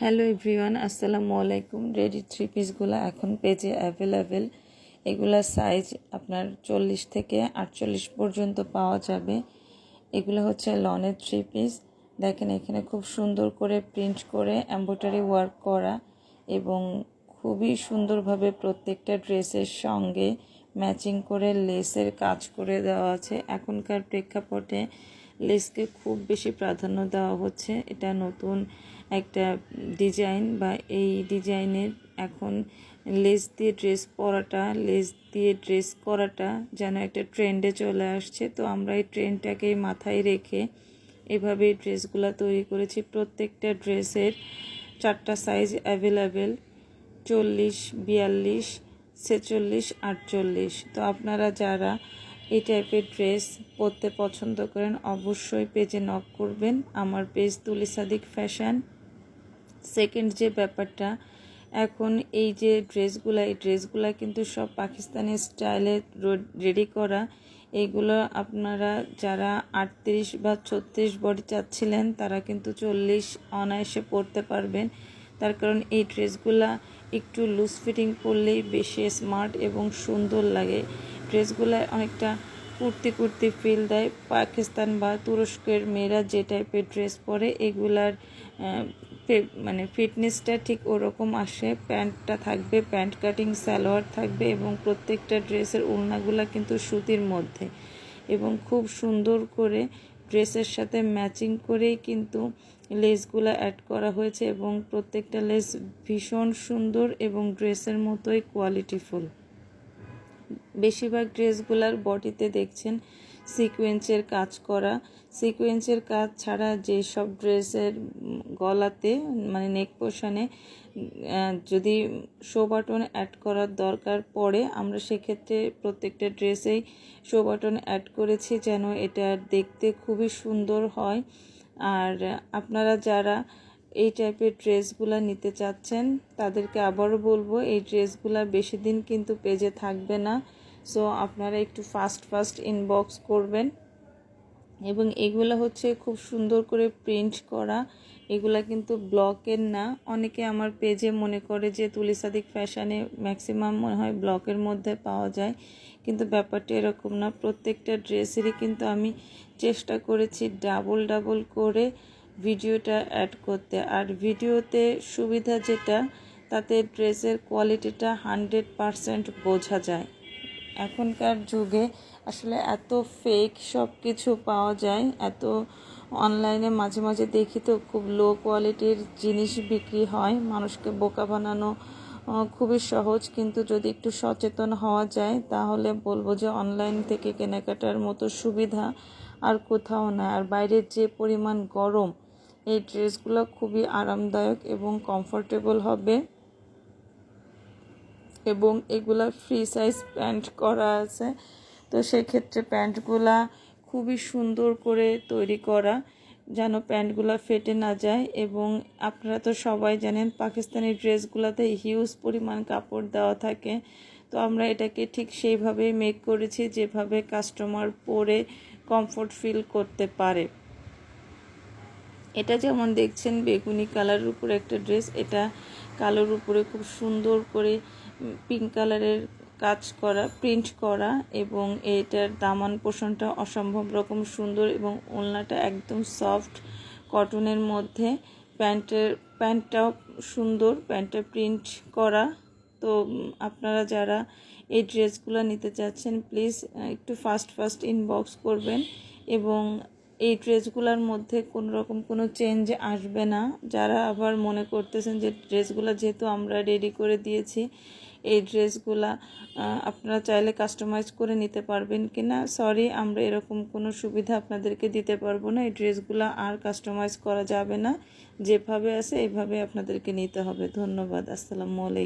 Hello everyone আসসালামু আলাইকুম ready three পিসগুলো এখন পেজে অ্যাভেলেবেল এগুলা সাইজ আপনার চল্লিশ থেকে আটচল্লিশ পর্যন্ত পাওয়া যাবে। এগুলো হচ্ছে লনের থ্রি পিস দেখেন এখানে খুব সুন্দর করে প্রিন্ট করে এম্ব্রয়ডারি ওয়ার্ক করা এবং খুবই সুন্দরভাবে প্রত্যেকটা ড্রেসের সঙ্গে ম্যাচিং করে লেসের কাজ করে দেওয়া আছে। এখনকার প্রেক্ষাপটে লেসকে খুব বেশি প্রাধান্য দেওয়া হচ্ছে। এটা নতুন একটা ডিজাইন বা এই ডিজাইনের এখন লেস দিয়ে ড্রেস পরাটা, লেস দিয়ে ড্রেস করাটা যেন একটা ট্রেন্ডে চলে আসছে। তো আমরা এই ট্রেন্ডটাকে মাথায় রেখে এভাবে ড্রেসগুলো তৈরি করেছি। প্রত্যেকটা ড্রেসের চারটা সাইজ অ্যাভেলেবেল, চল্লিশ, বিয়াল্লিশ, ছেচল্লিশ, আটচল্লিশ। তো আপনারা যারা এই টাইপের ড্রেস পরতে পছন্দ করেন, অবশ্যই পেজে নক করবেন। আমার পেজ তুলি সাদিক ফ্যাশন। সেকেন্ড যে ব্যাপারটা, এখন এই যে ড্রেসগুলো, এই ড্রেসগুলো কিন্তু সব পাকিস্তানি স্টাইলে রেডি করা। এইগুলো আপনারা যারা আটত্রিশ বা ছত্রিশ বডি চাচ্ছিলেন, তারা কিন্তু চল্লিশ অনায়াসে পরতে পারবেন। তার কারণ এই ড্রেসগুলা একটু লুজ ফিটিং পরলেই বেশি স্মার্ট এবং সুন্দর লাগে। ড্রেসগুলো অনেকটা কুর্তি কুর্তি ফিল দেয়। পাকিস্তান বা তুরস্কের মেয়েরা যে টাইপের ড্রেস পরে, এগুলার মানে ফিটনেসটা ঠিক ওরকম আসে। প্যান্টটা থাকবে, প্যান্ট কাটিং, সালোয়ার থাকবে এবং প্রত্যেকটা ড্রেসের ওড়নাগুলো কিন্তু সুতির মধ্যে। এবং খুব সুন্দর করে ড্রেসের সাথে ম্যাচিং করেই কিন্তু লেসগুলো অ্যাড করা হয়েছে এবং প্রত্যেকটা লেস ভীষণ সুন্দর এবং ড্রেসের মতোই কোয়ালিটিফুল। বেশিরভাগ ড্রেসগুলার বডিতে দেখছেন সিকোয়েন্সের কাজ করা। সিকোয়েন্সের কাজ ছাড়া যেসব ড্রেসের গলাতে মানে নেক পোশনে যদি শো বাটন অ্যাড করার দরকার পড়ে, আমরা সেক্ষেত্রে প্রত্যেকটা ড্রেসেই শো বাটন অ্যাড করেছি যেন এটা দেখতে খুবই সুন্দর হয়। আর আপনারা যারা এই টাইপের ড্রেসগুলো নিতে চাচ্ছেন, তাদেরকে আবারও বলব, এই ড্রেসগুলো বেশি দিন কিন্তু পেজে থাকবে না। সো আপনারা একটু ফাস্ট ফাস্ট ইনবক্স করবেন। এবং এগুলো হচ্ছে খুব সুন্দর করে প্রিন্ট করা। এগুলা কিন্তু ব্লকের না। অনেকে আমার পেজে মনে করে যে তুলি সাদিক ফ্যাশনে ম্যাক্সিমাম মনে হয় ব্লকের মধ্যে পাওয়া যায়। কিন্তু ব্যাপারটা এরকম না। প্রত্যেকটা ড্রেসেরই কিন্তু আমি চেষ্টা করেছি ডাবল ডাবল করে ভিডিওটা অ্যাড করতে। আর ভিডিওতে সুবিধা যেটা, তাতে ড্রেসের কোয়ালিটিটা হান্ড্রেড পারসেন্ট বোঝা যায়। এখনকার যুগে আসলে এত ফেক সব কিছু পাওয়া যায়, এত অনলাইনে মাঝে মাঝে দেখি তো খুব লো কোয়ালিটির জিনিস বিক্রি হয়। মানুষকে বোকা বানানো খুবই সহজ। কিন্তু যদি একটু সচেতন হওয়া যায়, তাহলে বলব যে অনলাইন থেকে কেনাকাটার মতো সুবিধা আর কোথাও না আর বাইরের যে পরিমাণ গরম, এই ড্রেসগুলো খুবই আরামদায়ক এবং কমফোর্টেবল হবে। এবং এগুলা ফ্রি সাইজ প্যান্ট করা আছে। তো সেক্ষেত্রে প্যান্টগুলা খুবই সুন্দর করে তৈরি করা, যেন প্যান্টগুলো ফেটে না যায়। এবং আপনারা তো সবাই জানেন, পাকিস্তানি ড্রেসগুলোতে হিউজ পরিমাণ কাপড় দেওয়া থাকে। তো আমরা এটাকে ঠিক সেইভাবেই মেক করেছি, যেভাবে কাস্টমার পরে কমফোর্ট ফিল করতে পারে। এটা যেমন দেখছেন, বেগুনি কালারের উপরে একটা ড্রেস এটা কালোর উপরে খুব সুন্দর করে পিঙ্ক কালারের কাজ করা প্রিন্ট করা এবং এটার দামান পোষণটা অসম্ভব রকম সুন্দর এবং ওলনাটা একদম সফট কটনের মধ্যে। প্যান্টের, প্যান্টটাও সুন্দর প্যান্টটা প্রিন্ট করা। তো আপনারা যারা এই ড্রেসগুলো নিতে চাচ্ছেন প্লিজ একটু ফাস্ট ফাস্ট ইনবক্স করবেন এবং এই ড্রেসগুলোর মধ্যে কোনো রকম কোনো চেঞ্জ আসবে না। যারা আবার মনে করতেছেন যে ড্রেসগুলো যেহেতু আমরা রেডি করে দিয়েছি এই ড্রেসগুলা আপনারা চাইলে কাস্টমাইজ করে নিতে পারবেন কি না সরি আমরা এরকম কোনো সুবিধা আপনাদেরকে দিতে পারব না। এই ড্রেসগুলো আর কাস্টমাইজ করা যাবে না। যেভাবে আছে, এইভাবে আপনাদেরকে নিতে হবে। ধন্যবাদ। আসসালামু আলাইকুম।